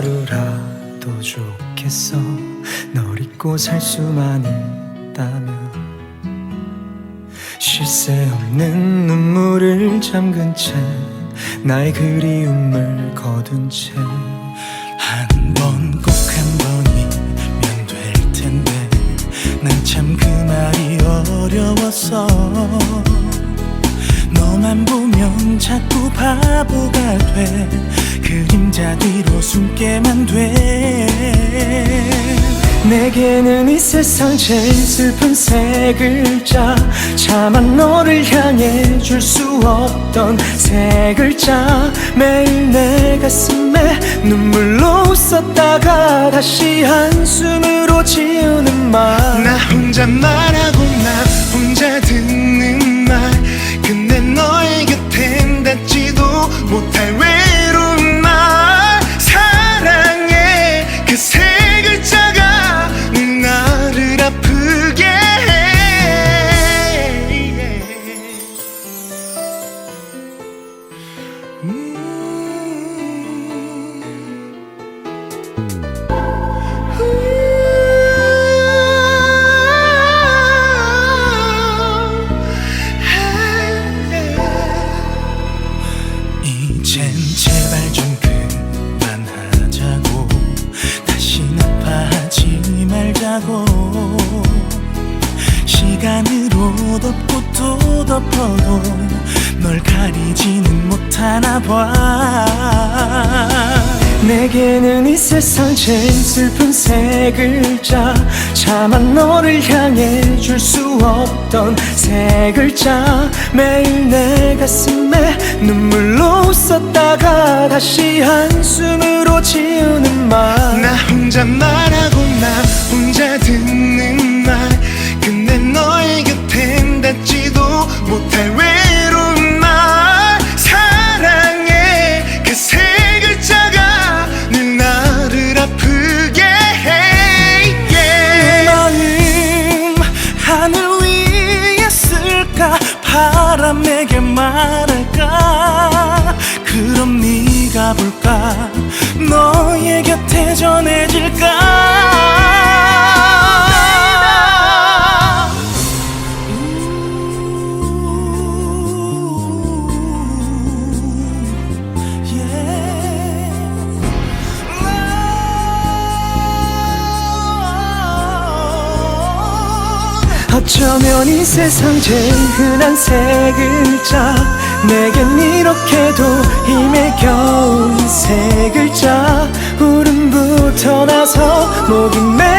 하루라도 좋겠어. 널 잊고 살 수만 있다면. 쉴 새 없는 눈물을 잠근 채 나의 그리움을 거둔 채 한 번 꼭 한 번이면 될 텐데. 난 참 그 말이 어려웠어 너만 보면 자꾸 바보가 돼. 그림자 뒤로 숨게만 돼. 내게는 이 세상 제일 슬픈 세 글자. 차마 너를 향해 줄 수 없던 세 글자. 매일 내 가슴에 눈물로 썼다가 다시 한숨으로 지우는 말 나 혼자 말하고 나 혼자 듣는 이젠 제발 좀 그만하자고. 다신 아파하지 말자고. 시간으로 덮고 또 덮어도 널 가리지는 못하나 봐 내게는 이 세상 제일 슬픈 세 글자. 차마 너를 향해 줄 수 없던 세 글자. 매일 내 가슴에 눈물로 썼다가 다시 한숨으로 지우는 말. 나 혼자 말하 바람에게 말할까? 그럼 네가 볼까? 너의 곁에 전해질까 어쩌면 이 세상 제일 흔한 세 글자. 내겐 이렇게도 힘에 겨운 세 글자. 울음부터 나서 목이 매